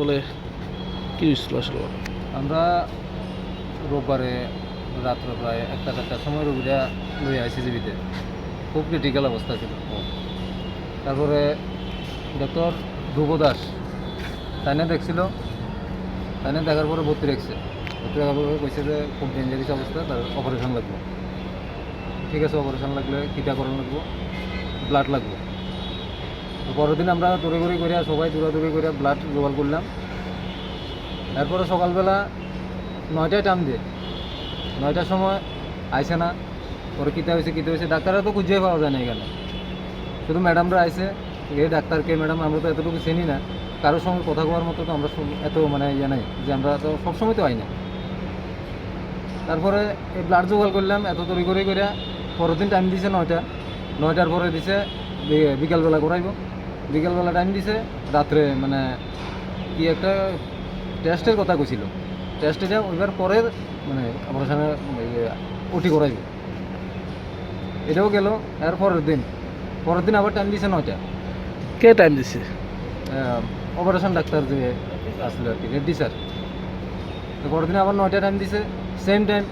বলে কি হয়েছিল আসলে? আমরা রোববারে রাত্রে প্রায় একটা চারটার সময় রোগীরা লই আইসি জিবিতে। খুব ক্রিটিক্যাল অবস্থা ছিল। তারপরে ডক্টর ধ্রুব দাস তাইনে দেখছিল। তাইনে দেখার পরে ভর্তি রাখছে। ভর্তি রাখার পরে কইছে যে খুব ডেঞ্জারিস অবস্থা, তার অপারেশন লাগবে। ঠিক আছে অপারেশন লাগলে টিকাকরণ লাগবো ব্লাড লাগবে। তো পরের দিন আমরা দৌড়াদৌড়ি করে সবাই দৌড়াদৌড়ি করে ব্লাড জোগাড় করলাম। তারপরে সকালবেলা নয়টায় টাইম দিয়ে, নয়টার সময় আইসে না, পরে কীতে হয়েছে কীতে হয়েছে ডাক্তাররা তো খুঁজে পাওয়া যায় না এখানে। শুধু ম্যাডামরা আইসে, এ ডাক্তার কে ম্যাডাম, আমরা তো এতটুকু চিনি না, কারোর সঙ্গে কথা বলার মতো তো আমরা এত মানে ইয়ে নাই, যে আমরা তো সবসময় তো আই না। তারপরে এই ব্লাড জোগাড় করলাম, এত তৈরি করে করে পরের দিন টাইম দিছে নয়টা, নয়টার পরে দিছে বিকালবেলা করাইব। বিকালবেলা টাইম দিছে রাত্রে মানে কি একটা টেস্টের কথা কইছিল। টেস্টে এটা ওইবার পরে মানে অপারেশনে ওটি করাইব। এটাও গেল এর পরের দিন। পরের দিন আবার টাইম দিছে নয়টা কে টাইম দিছে? অপারেশন ডাক্তার যে আসলে আর কি রেড্ডি স্যার তো পরের দিন আবার নয়টা টাইম দিছে সেম টাইম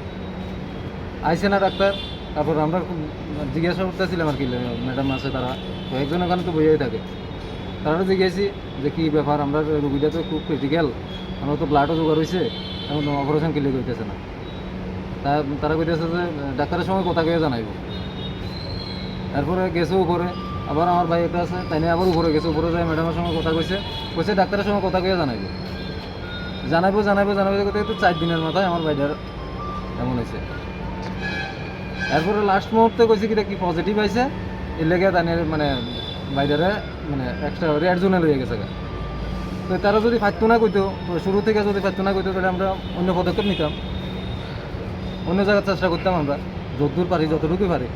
আইসে না ডাক্তার। তারপর আমরা খুব জিজ্ঞাসা করতেছিলাম আর কি ম্যাডাম আছে তারা। তো একজন ওখানে তো বইয়াই থাকে। তারা জিজ্ঞেসি যে কী ব্যাপার, আমরা রুগীটা তো খুব ক্রিটিক্যাল আমরা তো ব্লাডও জোগাড় হয়েছে এখন অপারেশন কিলে কইতেছে না। তা তারা কইতেছে যে, ডাক্তারের সঙ্গে কথা কয়ে জানাইব। তারপরে গেছে উপরে, আবার আমার ভাই একটা আছে, তাই আবার উপরে গেছে, উপরে যায় ম্যাডামের সঙ্গে কথা কইছে কইছে ডাক্তারের সঙ্গে কথা কয়ে জানাইব। জানাইবো জানাইবো জানাইবো তো চার দিনের মাথায় আমার ভাইটার এমন হয়েছে এরপরে লাস্ট মুহূর্তে কইছে কিটা কি পজিটিভ আইছে এর লেগে মানে বাইরে মানে এক্সট্রা রেড জোনে লয়ে গেছে তো তারা যদি ফাইতো না কইতো শুরু থেকে যদি ফাইতো না কইতো, তাহলে আমরা অন্য পদক্ষেপ নিতাম। অন্য জায়গায় চেষ্টা করতাম আমরা যতদূর পারি যতটুকু পারি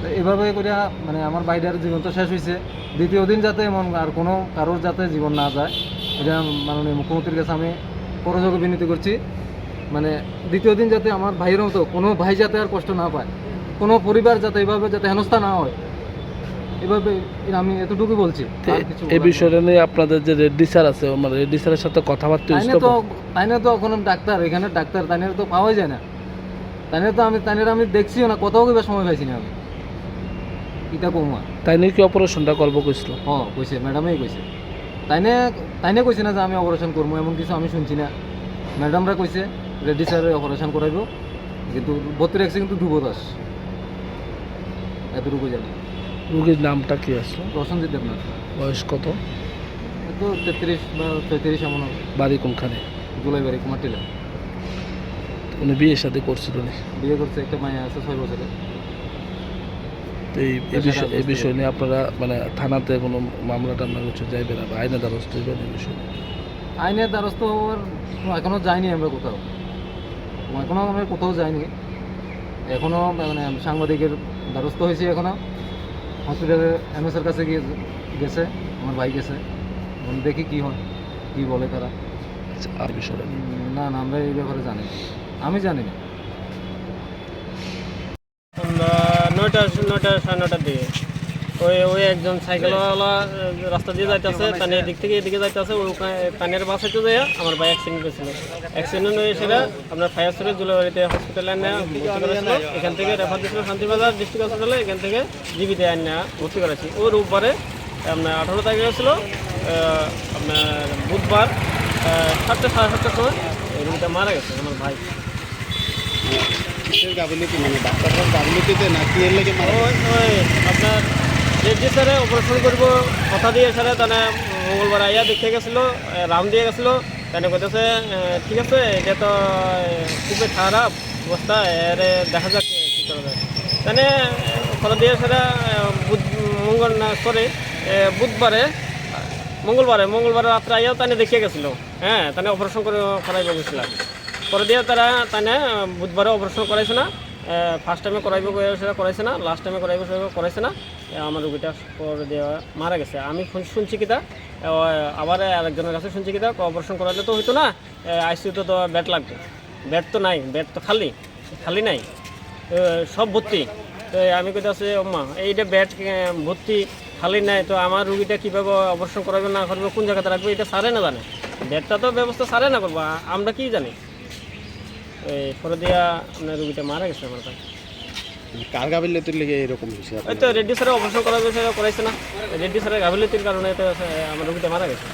তো এভাবে করে মানে আমার বাইরের জীবন তো শেষ হয়েছে দ্বিতীয় দিন যাতে এমন আর কোনো কারোর যাতে জীবন না যায়, এটা মাননীয় মুখ্যমন্ত্রীর কাছে আমি করযোগে বিনতি করছি। মানে দ্বিতীয় দিন যাতে আমার ভাইয়ের মতো কোনো ভাই যাতে আর কষ্ট না পায় কোনো পরিবার যাতে এভাবে যাতে হেনস্থা না হয় এভাবে আমি এতটুকু বলছি এই বিষয়টা নিয়ে আপনাদের যে রেড্ডি স্যার আছে মানে রেড্ডি স্যারের সাথে কথাবার্তা তাইনে হয়েছিল তো তাইনে তো কোনো ডাক্তার এখানে ডাক্তার তাইনে তো পাওয়াই যায় না। তাইনে তো আমি তাইনের আমি দেখছিও না কোথাও কিবা সময় পাইছি না আমি। ইটা কমা তাই নিয়ে কি অপারেশনটা করব কইছিল? হ কইছে ম্যাডামেই কইছে। তাইনে তাইনে কইছে না যে আমি অপারেশন করব এমন কিছু আমি শুনছি না। ম্যাডামরা কইছে রেড্ডি স্যার অপারেশন করাইব কিন্তু ভর্তি রাখছে কিন্তু ধ্রুব দাস এতটুকু জানি রুগীর নামটা কি আসলো রসনজিৎ দেবনাথ বয়স কত? তো তেত্রিশ বা পঁয়ত্রিশ এমন হবে। বাড়ি কোনখানে? জুলাইবাড়ি কুমারটিলা। উনি বিয়ে সাথে করছিল বিয়ে করছে একটা মায়া আছে ছয় বছরে তো এই এই বিষয় এই বিষয় নিয়ে আপনারা মানে থানাতে কোনো মামলা টামলা কিছু যাইবে না বা আইনে দ্বারস্থ হইবেন এই বিষয়ে আইনের দ্বারস্থ হওয়ার এখনও যাইনি আমরা কোথাও। এখনও আমরা কোথাও যাইনি। এখনও মানে সাংবাদিকের দ্বারস্থ হয়েছি এখনও হসপিটালে এমএসের কাছে গিয়ে গেছে আমার ভাই গেছে। এখন দেখি কী হয় কী বলে তারা। আচ্ছা, আর বিষয়টা না না আমরা এই ব্যাপারে জানি আমি জানি না। নয়টা নয়টা সাড়ে নটার দিকে। ওই ওই একজন সাইকেলওয়ালা রাস্তা দিয়ে যাইতেছে তানে এদিক থেকে এদিকে যাইতেছে ওই তানের বাসাইতে যায় আমার ভাই অ্যাক্সিডেন্ট হয়েছিল অ্যাক্সিডেন্ট হয়ে সেটা আপনার ফায়ার সার্ভিস জুলাবাড়িতে হসপিটালে আনে ভর্তি করেছিল। এখান থেকে রেফার দিয়েছিল শান্তিবাজার ডিস্ট্রিক্ট হসপিটালে এখান থেকে জিবিতে আনে ভর্তি করেছি। ও রোববারে আপনার আঠারো তারিখে ছিল আপনার বুধবার সাতটা সাড়ে সাতটার সময় এই রুগীটা মারা গেছে আমার ভাই। গাফিলতি মানে ডাক্তাররা গাফিলতিতে না কি এর লেগে মারা ওই ওই আপনার রেড্ডি স্যারে অপারেশন করব। কথা দিয়ে স্যারে তানে মঙ্গলবার আইয়া দেখে গেছিল রাউন্ড দিয়ে গেছিল। তানে কইতেছে ঠিক আছে, এটা তো খুবই খারাপ অবস্থা, এর দেখা যাক কী করা যায়। তানে, কথা দিয়ে স্যারে বুধ, মঙ্গল, না সরি বুধবারে, মঙ্গলবারে মঙ্গলবারে রাত্রে আইয়াও তানে দেখিয়ে গেছিল। হ্যাঁ তানে অপারেশন করে, করাইব গেছিলাম পরে দিয়ে তারা, তানে, বুধবারে অপারেশন করাইছে না। ফার্স্ট টাইমে করাইব সেটা করাইছে না লাস্ট টাইমে করাইব সেটা করাইছে না। আমার রুগীটা পরে দেওয়া মারা গেছে। আমি শুন- শুনছি কিতা আবার আরেকজনের কাছে শুনছি কিতা অপারেশন করাইলে তো হইতো না। আইসিউতে তো বেড লাগবে। বেড তো নাই বেড তো খালি খালি নাই। সব ভর্তি। তো আমি কইতাছি মা এইটা বেড ভর্তি, খালি নাই। তো আমার রুগীটা কীভাবে অপারেশন করাবে না করবে, কোন জায়গাতে রাখবে, এটা সারে না জানে। বেডটা তো ব্যবস্থা সারে না করব আমরা কি জানি? এই পরে দিয়া আপনার রুগীটা মারা গেছে আমার কাছে কার গাফিলতির লেগে এরকম হয়েছে ওই তো রেড্ডি স্যারের অপারেশন করা গেছে করাইছে না। রেড্ডি স্যারের গাফিলতির কারণে তো আমার রুগীটা মারা গেছে।